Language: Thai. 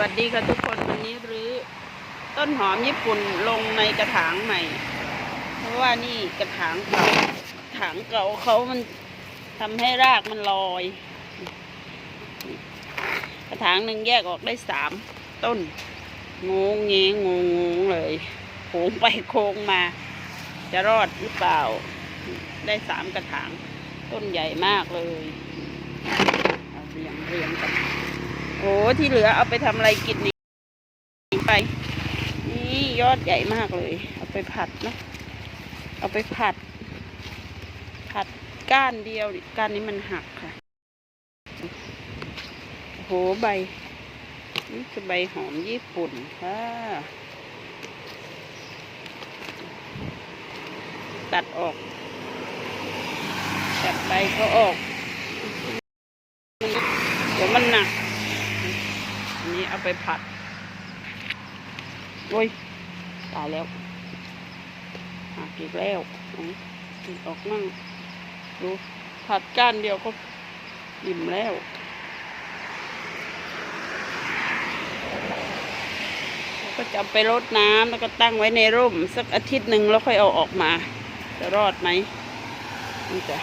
วัสดีค่ะทุกคนวันนี้รื้อต้นหอมญี่ปุ่นลงในกระถางใหม่ เพราะว่านี่กระถางเก่ากระถางเก่าเขามันทำให้รากมันลอย กระถางหนึ่งแยกออกได้สามต้นงงเงงงงงเลยโค้งไปโค้งมา จะรอดหรือเปล่า ได้สามกระถาง ต้นใหญ่มากเลยเอาเรียงเรียงกัน โอ้ที่เหลือเอาไปทำอะไรกินนี่ไป นี่ยอดใหญ่มากเลย เอาไปผัดนะ เอาไปผัด ผัดก้านเดียวก้านนี้มันหักค่ะ โอ้โหใบ นี่คือใบหอมญี่ปุ่นค่ะตัดออกตัดใบเขาออก เดี๋ยวมันหนัก นี้เอาไปผัด โอ้ย ตายแล้วหักอีกแล้วอืมออกมั่งดูผัดก้านเดียวก็อิ่มแล้วก็จะเอาไปรดน้ำแล้วก็ตั้งไว้ในร่ม สักอาทิตย์หนึ่งแล้วค่อยเอาออกมา จะรอดไหมนี่จ้ะ